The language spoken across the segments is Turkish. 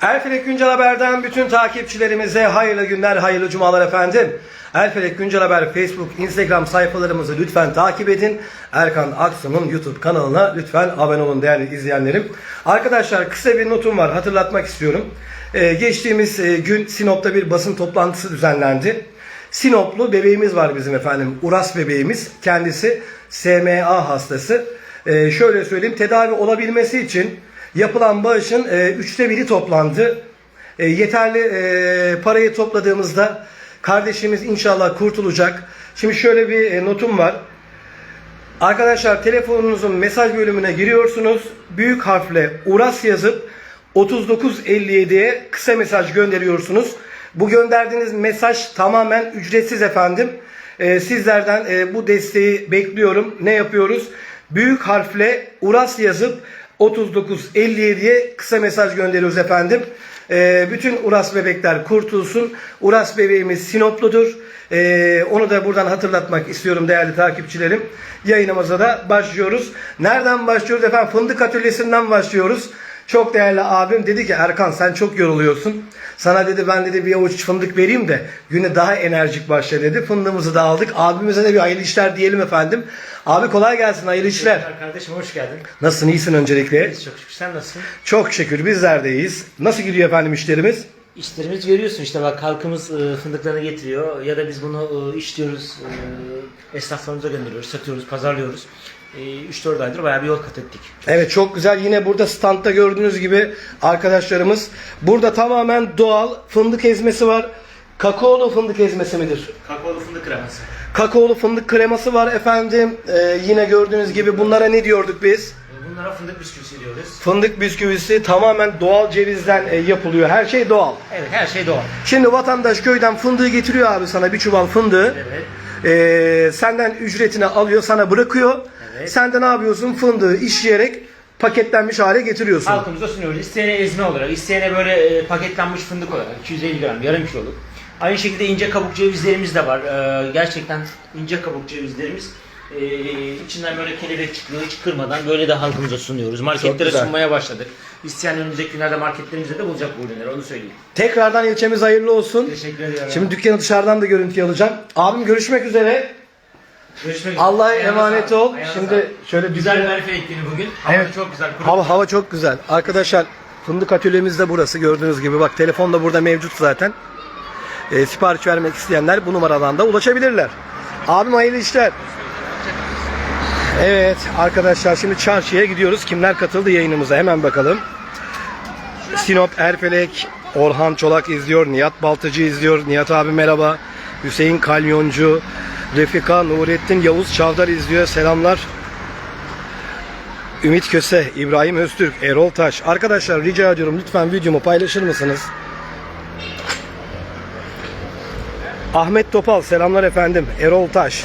Erfelek Güncel Haber'den bütün takipçilerimize hayırlı günler, hayırlı cumalar efendim. Erfelek Güncel Haber Facebook, Instagram sayfalarımızı lütfen takip edin. Erkan Aksu'nun YouTube kanalına lütfen abone olun değerli izleyenlerim. Arkadaşlar kısa bir notum var hatırlatmak istiyorum. Ee, geçtiğimiz e, gün Sinop'ta bir basın toplantısı düzenlendi. Sinoplu bebeğimiz var bizim efendim. Uras bebeğimiz. Kendisi SMA hastası. Ee, şöyle söyleyeyim tedavi olabilmesi için yapılan bağışın e, üçte biri toplandı. E, yeterli e, parayı topladığımızda kardeşimiz inşallah kurtulacak. Şimdi şöyle bir e, notum var. Arkadaşlar telefonunuzun mesaj bölümüne giriyorsunuz. Büyük harfle Uras yazıp 3957'ye kısa mesaj gönderiyorsunuz. Bu gönderdiğiniz mesaj tamamen ücretsiz efendim. Ee, sizlerden e, bu desteği bekliyorum. Ne yapıyoruz? Büyük harfle Uras yazıp 3957'ye kısa mesaj gönderiyoruz efendim. Ee, bütün Uras bebekler kurtulsun. Uras bebeğimiz Sinopludur. Ee, onu da buradan hatırlatmak istiyorum değerli takipçilerim. Yayınımıza da başlıyoruz. Nereden başlıyoruz efendim? Fındık atölyesinden başlıyoruz. Çok değerli abim dedi ki Erkan sen çok yoruluyorsun. Sana dedi ben dedi bir avuç fındık vereyim de güne daha enerjik başla dedi. Fındığımızı da aldık. Abimize de bir hayırlı işler diyelim efendim. Abi kolay gelsin hayırlı işler. Kardeşim hoş geldin. Nasılsın iyisin öncelikle? Biz çok şükür. Sen nasılsın? Çok şükür bizler de iyiyiz. Nasıl gidiyor efendim işlerimiz? İşlerimiz görüyorsun işte bak halkımız e, fındıklarını getiriyor ya da biz bunu e, işliyoruz, e, esnaflarımıza gönderiyoruz, satıyoruz, pazarlıyoruz. E, 3-4 aydır bayağı bir yol kat ettik. Evet çok güzel. Yine burada standta gördüğünüz gibi arkadaşlarımız burada tamamen doğal fındık ezmesi var. Kakaolu fındık ezmesi midir? Kakaolu fındık kreması. Kakaolu fındık kreması var efendim. Ee, yine gördüğünüz gibi bunlara ne diyorduk biz? E, Bunlara fındık bisküvisi diyoruz. Fındık bisküvisi tamamen doğal cevizden e, yapılıyor. Her şey doğal. Evet her şey doğal. Şimdi vatandaş köyden fındığı getiriyor abi sana bir çuval fındığı. Evet. Ee, senden ücretini alıyor sana bırakıyor. Evet. Sen de ne yapıyorsun? Fındığı işleyerek paketlenmiş hale getiriyorsun. Halkımıza sunuyoruz. İsteyene ezme olarak, isteyene böyle e, paketlenmiş fındık olarak 250 gram, yarım kiloluk. Aynı şekilde ince kabuk cevizlerimiz de var. E, gerçekten ince kabuk cevizlerimiz. E, içinden böyle kelebek çıkıyor, hiç kırmadan böyle de halkımıza sunuyoruz. Marketlere güzel. sunmaya başladık. İsteyen önümüzdeki günlerde marketlerimizde de bulacak bu ürünleri, onu söyleyeyim. Tekrardan ilçemiz hayırlı olsun. Teşekkür ediyorum. Şimdi dükkanı dışarıdan da görüntü alacağım. Abim görüşmek üzere. Görüşmek üzere. Allah'a emanet sağlık, ol. ayağına Şimdi sağlık. şöyle güzel dükkanı- bir marifet günü bugün. Hava Evet. çok güzel. kuru- Hava hava çok güzel. Arkadaşlar fındık atölyemiz de burası gördüğünüz gibi. Bak telefon da burada mevcut zaten. Ee, sipariş vermek isteyenler bu numaradan da ulaşabilirler. Abim hayırlı işler. Evet arkadaşlar şimdi çarşıya gidiyoruz. Kimler katıldı yayınımıza hemen bakalım. Sinop Erfelek, Orhan Çolak izliyor, Nihat Baltacı izliyor. Nihat abi merhaba. Hüseyin Kalyoncu, Refika Nurettin Yavuz Çavdar izliyor. Selamlar. Ümit Köse, İbrahim Öztürk, Erol Taş. Arkadaşlar rica ediyorum lütfen videomu paylaşır mısınız? Ahmet Topal selamlar efendim. Erol Taş.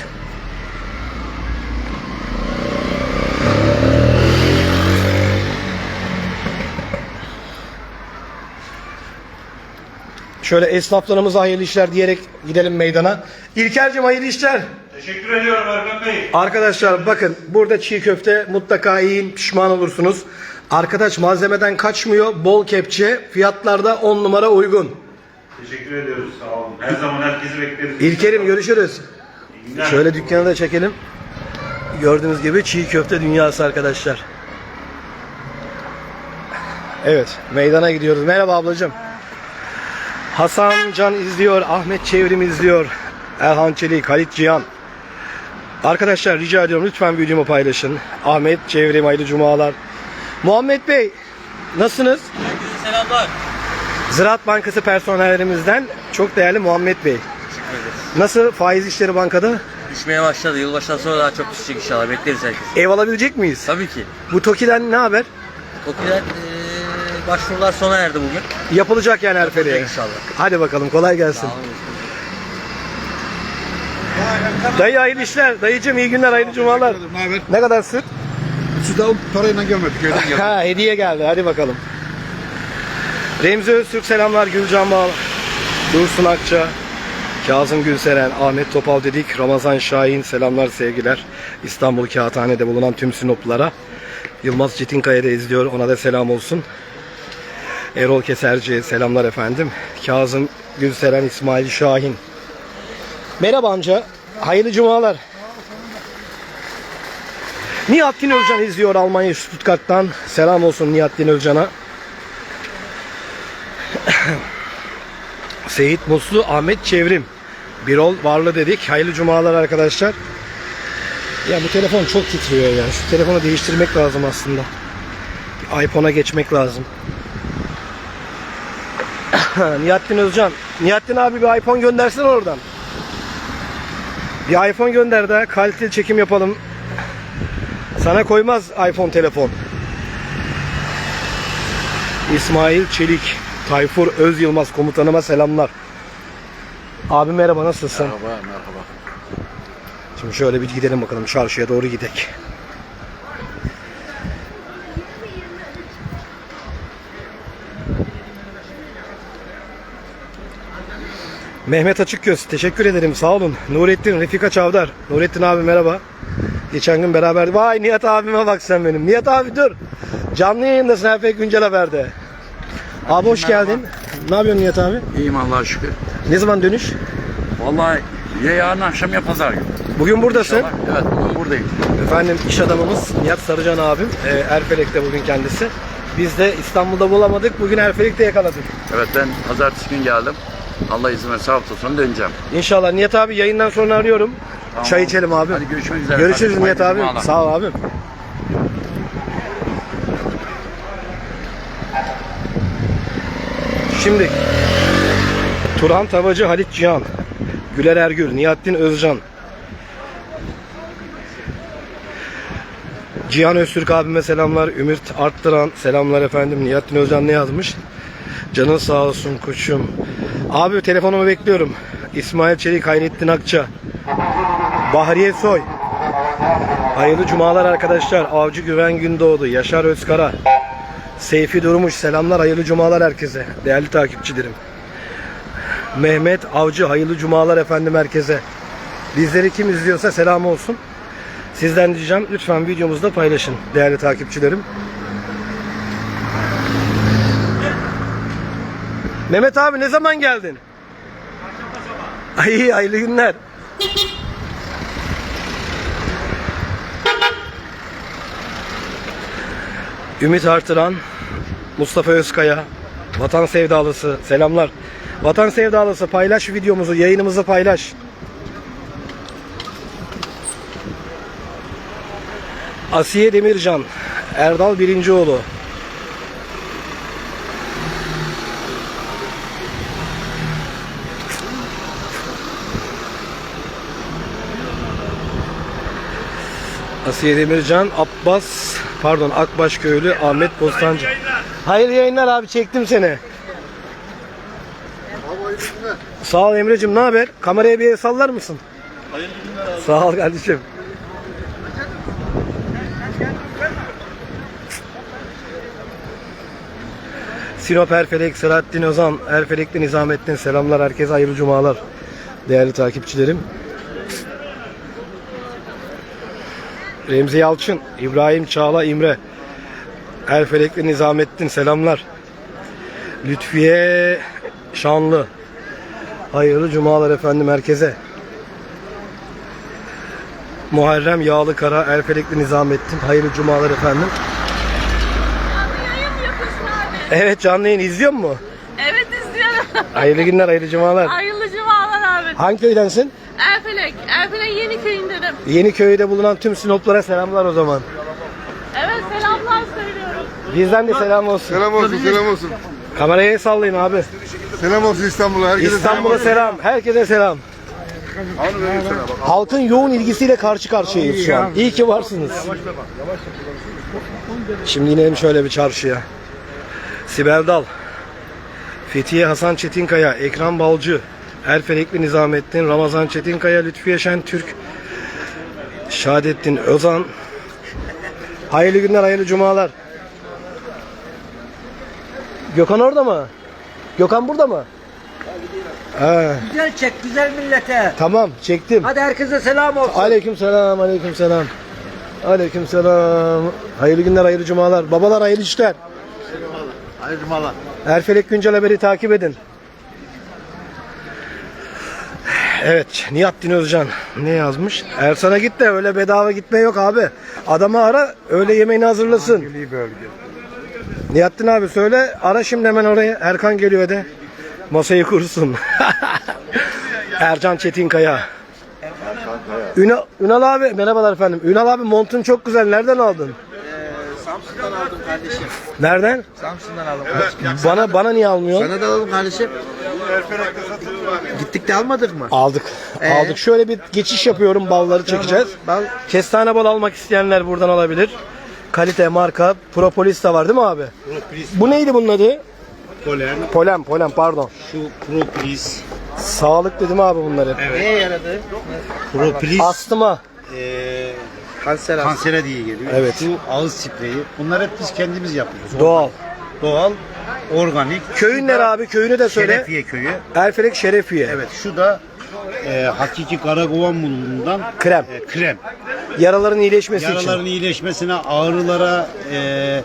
Şöyle esnaflarımıza hayırlı işler diyerek gidelim meydana. İlker'cim hayırlı işler. Teşekkür ediyorum Erkan Bey. Arkadaşlar bakın burada çiğ köfte mutlaka yiyin pişman olursunuz. Arkadaş malzemeden kaçmıyor. Bol kepçe. Fiyatlarda 10 numara uygun. Teşekkür ediyoruz. Sağ olun. Her zaman herkesi bekleriz. İlker'im görüşürüz. Şöyle dükkanı da çekelim. Gördüğünüz gibi çiğ köfte dünyası arkadaşlar. Evet meydana gidiyoruz. Merhaba ablacığım. Hasan Can izliyor. Ahmet Çevrim izliyor. Erhan Çelik, Halit Cihan. Arkadaşlar rica ediyorum lütfen videomu paylaşın. Ahmet Çevrim hayırlı cumalar. Muhammed Bey nasılsınız? Selamlar. Ziraat Bankası personellerimizden çok değerli Muhammed Bey. Nasıl faiz işleri bankada? Düşmeye başladı. Yılbaşından sonra daha çok düşecek inşallah. Bekleriz herkes. Ev alabilecek miyiz? Tabii ki. Bu TOKİ'den ne haber? Tokiler eee başvurular sona erdi bugün. Yapılacak yani Erfeli'ye. inşallah. Hadi bakalım kolay gelsin. Dayı hayırlı işler. Dayıcım iyi günler hayırlı cumalar. Ne haber? Ne kadar süt? Suda parayla gelmedi köyden geldi. Ha hediye geldi hadi bakalım. Remzi Öztürk selamlar Gülcan Bağ. Dursun Akça. Kazım Gülseren, Ahmet Topal dedik. Ramazan Şahin selamlar sevgiler. İstanbul Kağıthane'de bulunan tüm Sinoplulara. Yılmaz Çetinkaya da izliyor ona da selam olsun. Erol Keserci selamlar efendim. Kazım Gülseren İsmail Şahin. Merhaba amca. Hayırlı cumalar. Nihattin Özcan izliyor Almanya Stuttgart'tan. Selam olsun Nihattin Özcan'a. Seyit Muslu, Ahmet Çevrim. Birol Varlı dedik. Hayırlı cumalar arkadaşlar. Ya bu telefon çok titriyor ya. Şu telefonu değiştirmek lazım aslında. iPhone'a geçmek lazım. Nihattin Özcan. Nihattin abi bir iPhone göndersin oradan. Bir iPhone gönder de kaliteli çekim yapalım. Sana koymaz iPhone telefon. İsmail Çelik, Tayfur Öz Yılmaz komutanıma selamlar. Abi merhaba nasılsın? Merhaba, merhaba. Şimdi şöyle bir gidelim bakalım çarşıya doğru gidek. Mehmet Açıkgöz teşekkür ederim sağ olun. Nurettin Refika Çavdar. Nurettin abi merhaba. Geçen gün beraber vay Nihat abime bak sen benim. Nihat abi dur. Canlı yayındasın Efek Güncel Haber'de. Abi hoş geldin. Ne yapıyorsun Nihat abi? İyiyim Allah'a şükür. Ne zaman dönüş? Vallahi ya yarın akşam ya pazar günü. Bugün buradasın. Evet, bugün buradayım. Efendim iş adamımız Nihat Sarıcan abim. E, Erfelek'te bugün kendisi. Biz de İstanbul'da bulamadık. Bugün Erfelek'te yakaladık. Evet, ben pazartesi gün geldim. Allah izin verirse hafta sonu döneceğim. İnşallah Nihat abi yayından sonra arıyorum. Tamam. Çay içelim abi. Hadi görüşmek üzere. Görüşürüz kardeşim. Nihat abi. cumalar. Sağ ol abim. Şimdi Turhan Tavacı Halit Cihan Güler Ergür Nihattin Özcan Cihan Öztürk abime selamlar. Ümit Arttıran selamlar efendim. Nihattin Özcan ne yazmış? Canın sağ olsun koçum. Abi telefonumu bekliyorum. İsmail Çelik, Hayrettin Akça. Bahriye Soy. Hayırlı cumalar arkadaşlar. Avcı Güven Gündoğdu, Yaşar Özkara. Seyfi Durmuş selamlar hayırlı cumalar herkese. Değerli takipçilerim. Mehmet Avcı hayırlı cumalar efendim herkese. Bizleri kim izliyorsa selam olsun. Sizden diyeceğim lütfen videomuzda paylaşın değerli takipçilerim. Mehmet abi ne zaman geldin? Ay hayırlı günler. Ümit Artıran, Mustafa Özkaya, Vatan Sevdalısı selamlar. Vatan Sevdalısı paylaş videomuzu, yayınımızı paylaş. Asiye Demircan, Erdal Birincioğlu. Asiye Demircan, Abbas, pardon Akbaş Köylü, Ahmet Bostancı. Hayırlı yayınlar abi çektim seni. Sağ ol Emre'cim ne haber? Kameraya bir el sallar mısın? Sağ ol kardeşim. Sinop Erfelek, Selahattin Ozan, Erfelek'te Nizamettin selamlar herkese hayırlı cumalar. Değerli takipçilerim. Remzi Yalçın, İbrahim Çağla İmre, Erfelekli Nizamettin selamlar. Lütfiye Şanlı, hayırlı cumalar efendim herkese. Muharrem Yağlı Kara, Erfelekli Nizamettin, hayırlı cumalar efendim. Evet canlı yayın izliyor mu? Evet izliyorum. Hayırlı günler, hayırlı cumalar. Hayırlı cumalar abi. Hangi köydensin? Yeni köyündenim. Yeniköy'de bulunan tüm Sinoplara selamlar o zaman. Evet selamlar söylüyorum. Bizden de selam olsun. Selam olsun, selam olsun. Kameraya el sallayın abi. Selam olsun İstanbul'a. Herkese İstanbul'a selam, herkese selam. sana bak. Halkın yoğun ilgisiyle karşı karşıyayız şu an. İyi ki varsınız. Şimdi inelim şöyle bir çarşıya. Sibel Dal, Fethiye Hasan Çetinkaya, Ekran Balcı, Erfelekli Nizamettin, Ramazan Çetinkaya, Lütfiye Şen Türk, Şadettin Özan. Hayırlı günler, hayırlı cumalar. Gökhan orada mı? Gökhan burada mı? Ha, Güzel çek güzel millete. tamam çektim. Hadi herkese selam olsun. Aleyküm selam, aleyküm selam. Aleyküm selam. Hayırlı günler, hayırlı cumalar. Babalar hayırlı işler. Hayırlı cumalar. Erfelek Güncel Haber'i takip edin. Evet, Nihattin Özcan ne yazmış? Ersan'a git de öyle bedava gitme yok abi. Adamı ara, öyle yemeğini hazırlasın. Nihattin abi söyle, ara şimdi hemen oraya. Erkan geliyor de. Masayı kursun. Ercan Çetinkaya. Ünal, Ünal abi, merhabalar efendim. Ünal abi montun çok güzel. Nereden aldın? Samsun'dan aldım kardeşim. Nereden? Samsun'dan aldım kardeşim. Bana bana niye almıyorsun? Sana da alalım kardeşim. Gittik de almadık mı? Aldık. Ee? Aldık. Şöyle bir geçiş yapıyorum. Balları çekeceğiz. Bal Kestane bal almak isteyenler buradan alabilir. Kalite, marka, propolis de var değil mi abi? Bu neydi bunun adı? Polen, Polen, polen pardon. şu propolis, Sağlık dedim abi bunları. neye yaradı? propolis Astıma. eee Kanser kansere diye geliyor. Evet. Şu ağız spreyi. Bunlar hep biz kendimiz yapıyoruz. Doğal. Doğal, organik. Köyün Şu nere abi? Köyünü de söyle. Şerefiye köyü. Erfelek Şerefiye. Evet şu da eee hakiki karakovan bulunduğundan Krem. eee, krem. Yaraların iyileşmesi Yaraların için. iyileşmesine, ağrılara, eee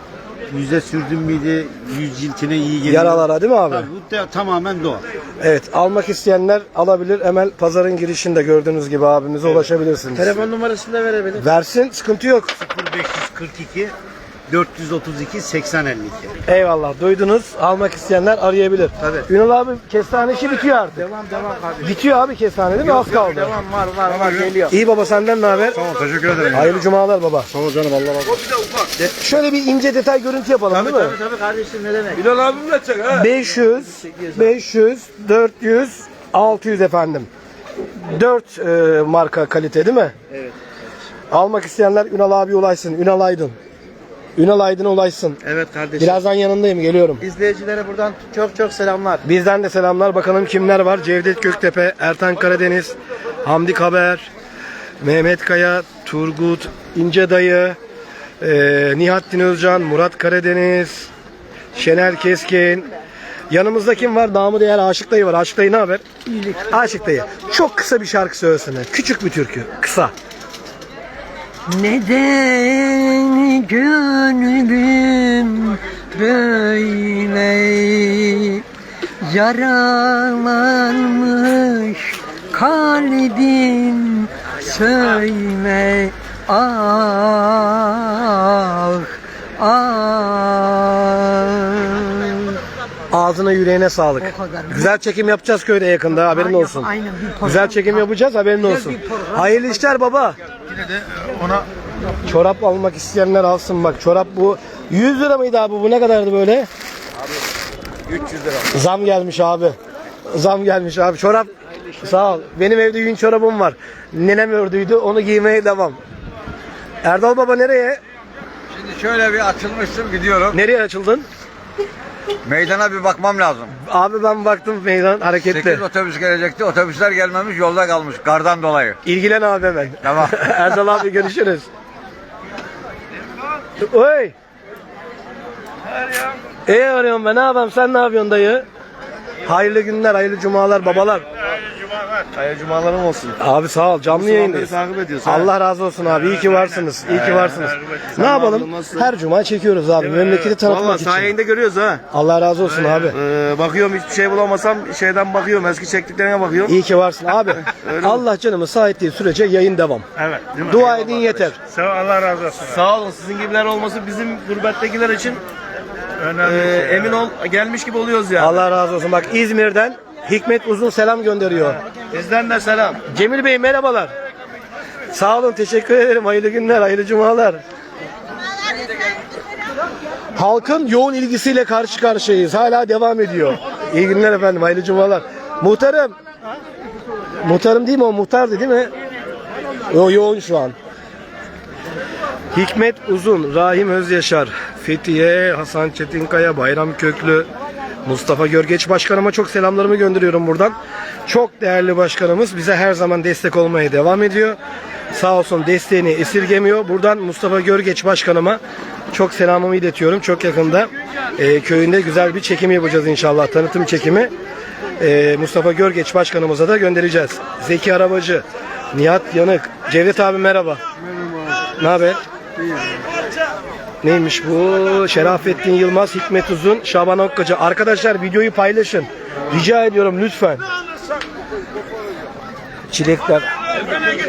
yüze sürdün miydi, yüz ciltine iyi geliyor. Yaralara değil mi abi? Tabii, bu da tamamen doğal. Evet. Almak isteyenler alabilir. Hemen pazarın girişinde gördüğünüz gibi abimize ulaşabilirsiniz. Telefon numarasını da verebilir. Versin. Sıkıntı yok. 0542 432 8052. Eyvallah duydunuz. Almak isteyenler arayabilir. Tabii. Ünal abi kestane işi bitiyor artık. Devam devam kardeşim. Bitiyor abi kestane değil mi? Az kaldı. Devam var var var geliyor. İyi baba senden ne haber? Tamam teşekkür ederim. Hayırlı cumalar baba. Sağ ol canım Allah razı olsun. Şöyle bir ince detay görüntü yapalım değil mi? Tabii tabii kardeşim ne demek? Bilal abim ne çek ha? 500, 500, 400, 600 efendim. 4 e, marka kalite değil mi? Evet. Almak isteyenler Ünal abi ulaşsın. Ünal Aydın. Ünal Aydın'a ulaşsın. Evet kardeşim. Birazdan yanındayım geliyorum. İzleyicilere buradan çok çok selamlar. Bizden de selamlar. Bakalım kimler var? Cevdet Göktepe, Ertan Karadeniz, Hamdi Kaber, Mehmet Kaya, Turgut İnce Dayı, e, Nihattin Özcan, Murat Karadeniz, Şener Keskin. Yanımızda kim var? Namı değer Aşık Dayı var. Aşık Dayı ne haber? İyilik. Aşık Dayı. Çok kısa bir şarkı söylesene. Küçük bir türkü. Kısa. Neden gönlüm böyle yaralanmış kalbim söyle ah ah Ağzına yüreğine sağlık. Güzel çekim yapacağız köyde yakında haberin Aynen, olsun. aynen. Güzel çekim yapacağız haberin olsun. Hayırlı işler baba. Yine de ona Çorap almak isteyenler alsın bak. Çorap bu 100 lira mıydı abi? Bu ne kadardı böyle? 300 lira. Zam gelmiş abi. Zam gelmiş abi. Çorap sağ ol. Benim evde yün çorabım var. Nenem ördüydü. Onu giymeye devam. Erdal baba nereye? Şimdi şöyle bir açılmıştım gidiyorum. Nereye açıldın? Meydana bir bakmam lazım. Abi ben baktım meydan hareketli. 8 otobüs gelecekti. Otobüsler gelmemiş yolda kalmış kardan dolayı. İlgilen abi hemen. Tamam. Erdal abi görüşürüz. Oy. İyi arıyorum ben. Ne yapayım? Sen ne yapıyorsun dayı? Hayırlı günler, hayırlı cumalar babalar. Hayırlı cumalarım olsun. Abi sağ ol. Canlı yayındayız. takip ediyorsun. Allah razı olsun abi. İyi ki varsınız. İyi ki varsınız. Ne yapalım? Her cuma çekiyoruz abi. Memleketi tanıtmak Valla için. sayende görüyoruz ha. Allah razı olsun abi. Ee, bakıyorum hiçbir şey bulamasam şeyden bakıyorum eski çektiklerine bakıyorum. İyi ki varsın abi. Allah canımı sağ ettiği sürece yayın devam. Evet. Değil mi? Dua edin yeter. Sağ ol, Allah razı olsun. Sağ olun sizin gibiler olması bizim gurbettekiler için Önemli e, şey. emin ol gelmiş gibi oluyoruz ya. Allah razı olsun. Bak İzmir'den Hikmet Uzun selam gönderiyor. Bizden de selam. Cemil Bey merhabalar. Sağ olun teşekkür ederim. Hayırlı günler, hayırlı cumalar. Halkın yoğun ilgisiyle karşı karşıyayız. Hala devam ediyor. İyi günler efendim, hayırlı cumalar. Muhtarım. Muhtarım değil mi o? Muhtardı değil mi? O yoğun şu an. Hikmet Uzun, Rahim Özyaşar, Fethiye, Hasan Çetinkaya, Bayram Köklü, Mustafa Görgeç Başkanıma çok selamlarımı gönderiyorum buradan. Çok değerli başkanımız bize her zaman destek olmaya devam ediyor. Sağ olsun desteğini esirgemiyor. Buradan Mustafa Görgeç Başkanıma çok selamımı iletiyorum. Çok yakında e, köyünde güzel bir çekim yapacağız inşallah. Tanıtım çekimi. E, Mustafa Görgeç Başkanımıza da göndereceğiz. Zeki Arabacı, Nihat Yanık, Cevdet abi merhaba. Merhaba. Ne haber? Neymiş bu? Şerafettin Yılmaz, Hikmet Uzun, Şaban Okkacı. Arkadaşlar videoyu paylaşın. Rica ediyorum lütfen. Çilekler.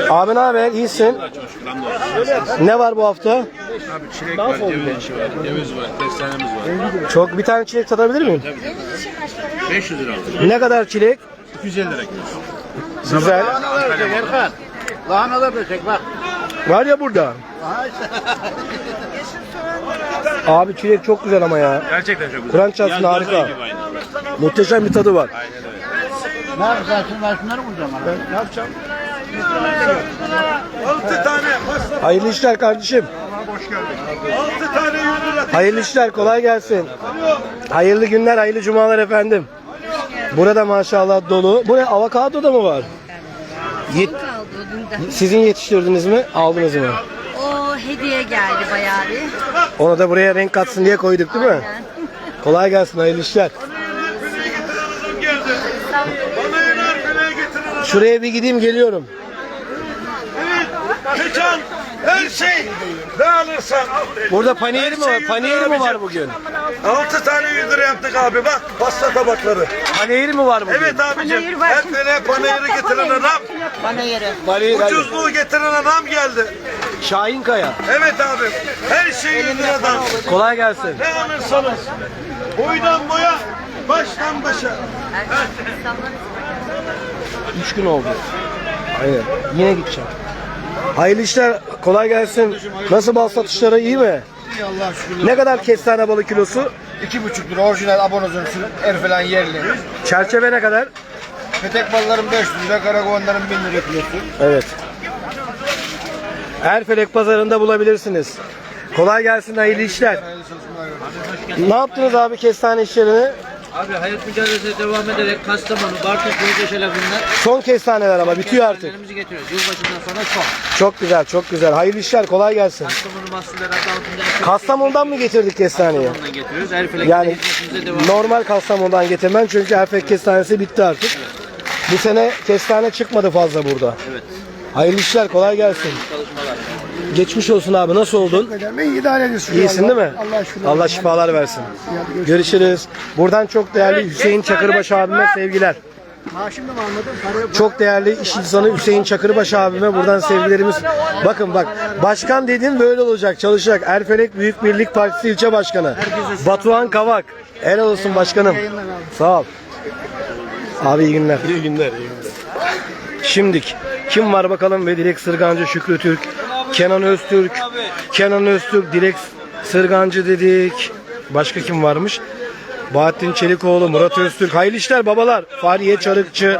Abi ne haber? İyisin. Ne var bu hafta? Çilek var, ceviz var, ceviz var, kestanemiz var. Çok bir tane çilek satabilir miyim? 500 lira aldım. Ne kadar çilek? 250 lira kilosu. Güzel. Erkan. Lahanalar da çek bak. Var ya burada. Abi çilek çok güzel ama ya. Gerçekten çok güzel. Kur'an çarpsın harika. Muhteşem bir tadı var. Ne yapacaksın? Ben şunları bulacağım abi. Ne yapacağım? Hayırlı işler kardeşim. Hayırlı işler kolay gelsin. Hayırlı günler, hayırlı cumalar efendim. Burada maşallah dolu. Bu ne avokado da mı var? Yet- Sizin yetiştirdiniz mi? Aldınız mı? O hediye geldi bayağı bir. Onu da buraya renk katsın diye koyduk değil mi? Aynen. Kolay gelsin, hayırlı işler. Şuraya bir gideyim geliyorum. Her şey ne alırsan al. Burada paniyeri mi var? Paniyeri mi var bugün? 6 tane 100 lira yaptık abi bak pasta tabakları. Paniyeri mi var bugün? Evet abicim her sene panayırı getiren adam, Paniyeri. ucuzluğu getiren adam geldi. Şahin Kaya. Evet abi her şey 100 liradan. Kolay gelsin. Ne alırsanız boydan boya baştan başa. Üç gün oldu. Aynen. Yine gideceğim. Hayırlı işler. Kolay gelsin. Nasıl bal satışları iyi mi? İyi Allah şükür. Ne kadar kestane balı kilosu? 2,5 lira orijinal abonozun er falan yerli. Çerçeve ne kadar? Petek balların 500 lira, karakovanların 1000 lira kilosu. Evet. Erfelek pazarında bulabilirsiniz. Kolay gelsin, hayırlı işler. Ne yaptınız abi kestane işlerini? Abi hayat mücadelesine devam ederek Kastamonu, Bartın, Kuyucaşela bunlar. Son kestaneler ama bitiyor artık. Kestanelerimizi getiriyoruz. Yılbaşından sonra son. Çok güzel, çok güzel. Hayırlı işler, kolay gelsin. Kastamonu mahsulleri adı altında Kastamonu'dan mı getirdik kestaneyi? Kastamonu'dan getiriyoruz. Erfelek'te Yani hizmetimize devam normal Kastamonu'dan getirmem çünkü Erfek kestanesi bitti artık. Bu sene kestane çıkmadı fazla burada. Evet. Hayırlı işler, kolay gelsin. çalışmalar. Geçmiş olsun abi, nasıl oldun? İyi idare ediyorsun. İyisin değil mi? Allah şükür. Allah şifalar versin. Görüşürüz. Buradan çok değerli Hüseyin Çakırbaş abime sevgiler. Maaşımı mı? Para Çok değerli iş insanı Hüseyin Çakırbaş abime buradan sevgilerimiz. Bakın bak başkan dediğim böyle olacak çalışacak. Erfelek Büyük Birlik Partisi ilçe başkanı. Batuhan Kavak. Helal olsun başkanım. Sağ ol. Abi iyi günler. İyi günler. Şimdik kim var bakalım ve Dilek Sırgancı Şükrü Türk, Kenan Öztürk, Kenan Öztürk, Dilek Sırgancı dedik. Başka kim varmış? Bahattin Çelikoğlu, Murat Öztürk. Hayırlı işler babalar. Fahriye Çarıkçı.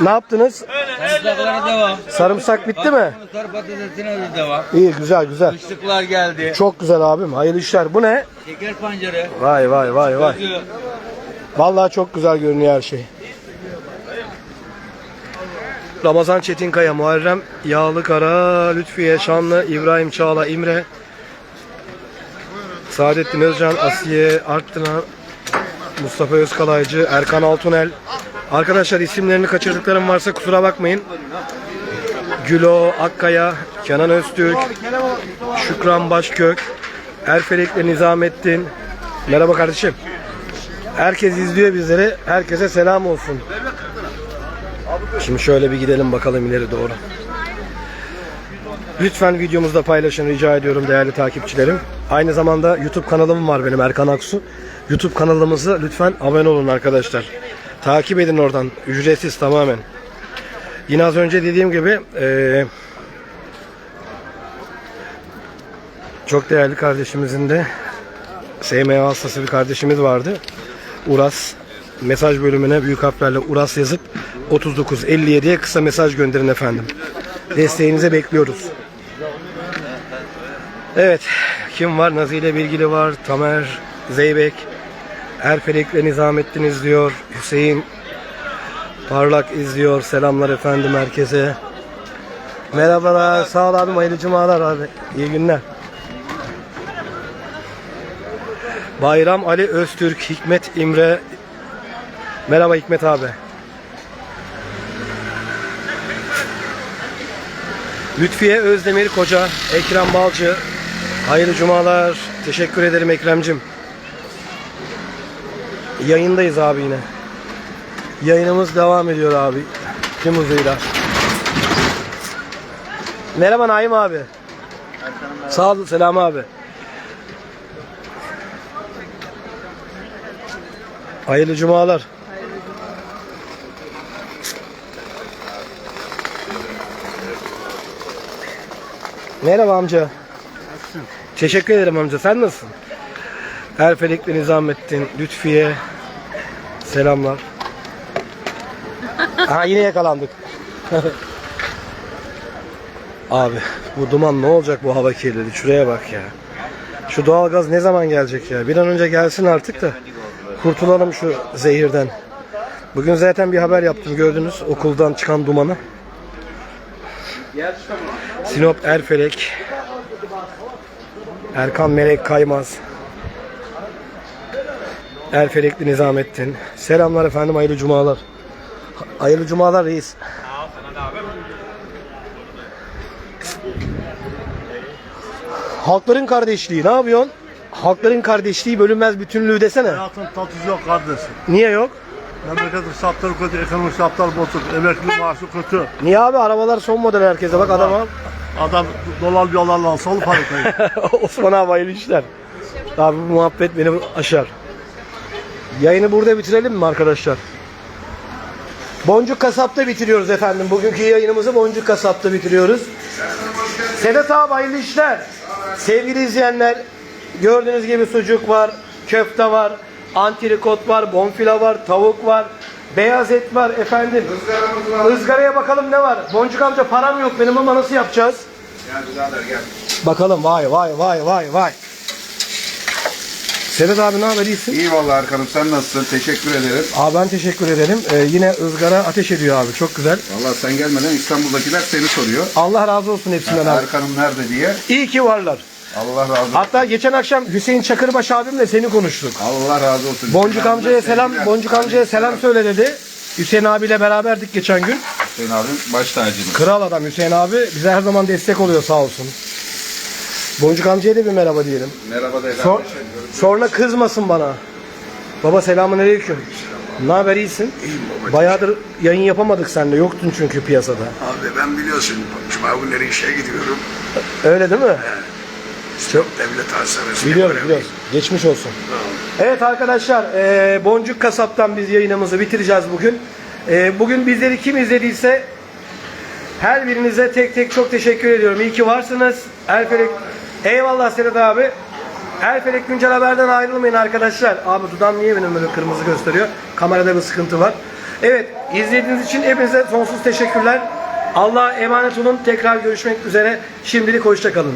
Ne yaptınız? Sarımsaklara devam. Sarımsak bitti mi? Kar patatesine de devam. İyi güzel güzel. Fıstıklar geldi. Çok güzel abim. Hayırlı işler. Bu ne? Şeker pancarı. Vay vay vay vay. Vallahi çok güzel görünüyor her şey. Ramazan Çetinkaya, Muharrem Yağlıkara, Lütfiye Şanlı, İbrahim Çağla, İmre, Saadettin Özcan, Asiye Arttıran, Mustafa Özkalaycı, Erkan Altunel. Arkadaşlar isimlerini kaçırdıklarım varsa kusura bakmayın. Gülo Akkaya, Kenan Öztürk, Şükran Başkök, Erfelek'le Nizamettin. Merhaba kardeşim. Herkes izliyor bizleri. Herkese selam olsun. Şimdi şöyle bir gidelim bakalım ileri doğru. Lütfen videomuzda paylaşın rica ediyorum değerli takipçilerim. Aynı zamanda YouTube kanalım var benim Erkan Aksu. YouTube kanalımızı lütfen abone olun arkadaşlar. Takip edin oradan. Ücretsiz tamamen. Yine az önce dediğim gibi eee, çok değerli kardeşimizin de SMA hastası bir kardeşimiz vardı. Uras mesaj bölümüne büyük harflerle Uras yazıp 3957'ye kısa mesaj gönderin efendim. Desteğinize bekliyoruz. Evet. Kim var? Nazile Bilgili var. Tamer Zeybek. Erfelek'le Nizamettin izliyor. Hüseyin Parlak izliyor. Selamlar efendim herkese. Merhabalar. Sağ ol abim. Hayırlı cumalar abi. İyi günler. Bayram Ali Öztürk, Hikmet İmre. Merhaba Hikmet abi. Lütfiye Özdemir Koca, Ekrem Balcı, Hayırlı cumalar. Teşekkür ederim Ekrem'cim. Yayındayız abi yine. Yayınımız devam ediyor abi. Tüm hızıyla. Merhaba Naim abi. Sağ ol, selam abi. Hayırlı cumalar. Merhaba amca. Teşekkür ederim amca. Sen nasılsın? Erfelekli Nizamettin, Lütfiye. Selamlar. Ha yine yakalandık. Abi bu duman ne olacak bu hava kirliliği? Şuraya bak ya. Şu doğalgaz ne zaman gelecek ya? Bir an önce gelsin artık da kurtulalım şu zehirden. Bugün zaten bir haber yaptım gördünüz okuldan çıkan dumanı. Sinop Erfelek Erkan Melek Kaymaz Erfelekli Nizamettin Selamlar efendim hayırlı cumalar Hayırlı cumalar reis Halkların kardeşliği ne yapıyorsun? Halkların kardeşliği bölünmez bütünlüğü desene. Hayatın tatlısı yok kardeşim. Niye yok? Memleketin şartları kötü, ekonomik şartlar bozuk, emekli maaşı kötü. Niye abi arabalar son model herkese bak adama. Adam dolar yollarla olur parayı. Osman abi hayırlı işler. Abi bu muhabbet beni aşar. Yayını burada bitirelim mi arkadaşlar? Boncuk Kasap'ta bitiriyoruz efendim. Bugünkü yayınımızı Boncuk Kasap'ta bitiriyoruz. Sedat abi hayırlı işler. Sevgili izleyenler gördüğünüz gibi sucuk var, köfte var, antrikot var, bonfile var, tavuk var, beyaz et var efendim. Izgaraya bakalım ne var. Boncuk amca param yok benim ama nasıl yapacağız? Bakalım vay vay vay vay vay. Sedat abi ne haber iyisin? İyi vallahi Erkan'ım sen nasılsın? Teşekkür ederim. Abi ben teşekkür ederim. Ee, yine ızgara ateş ediyor abi çok güzel. Vallahi sen gelmeden İstanbul'dakiler seni soruyor. Allah razı olsun hepsinden abi. Erkan'ım nerede diye. İyi ki varlar. Allah razı olsun. Hatta geçen akşam Hüseyin Çakırbaş abimle seni konuştuk. Allah razı olsun. Boncuk amcaya selam, Sevgiler. Boncuk amcaya selam söyle dedi. Hüseyin abiyle beraberdik geçen gün. Hüseyin abim baş tacımız. Kral adam Hüseyin abi bize her zaman destek oluyor sağ olsun. Boncuk amcaya da bir merhaba diyelim. Merhaba da Sor- sonra kızmasın bana. Baba selamun aleyküm. Ne haber iyisin? Bayağıdır yayın yapamadık seninle. Yoktun çünkü piyasada. Abi ben biliyorsun cuma günleri işe gidiyorum. Öyle değil mi? Çok devlet hastanesinde Biliyorum biliyoruz. Geçmiş olsun. Evet arkadaşlar e, Boncuk Kasap'tan biz yayınımızı bitireceğiz bugün. E, bugün bizleri kim izlediyse her birinize tek tek çok teşekkür ediyorum. İyi ki varsınız. Erfelek eyvallah Sedat abi. Erfelek Güncel Haber'den ayrılmayın arkadaşlar. Abi dudağım niye benim böyle kırmızı gösteriyor? Kamerada bir sıkıntı var. Evet izlediğiniz için hepinize sonsuz teşekkürler. Allah'a emanet olun. Tekrar görüşmek üzere. Şimdilik hoşçakalın.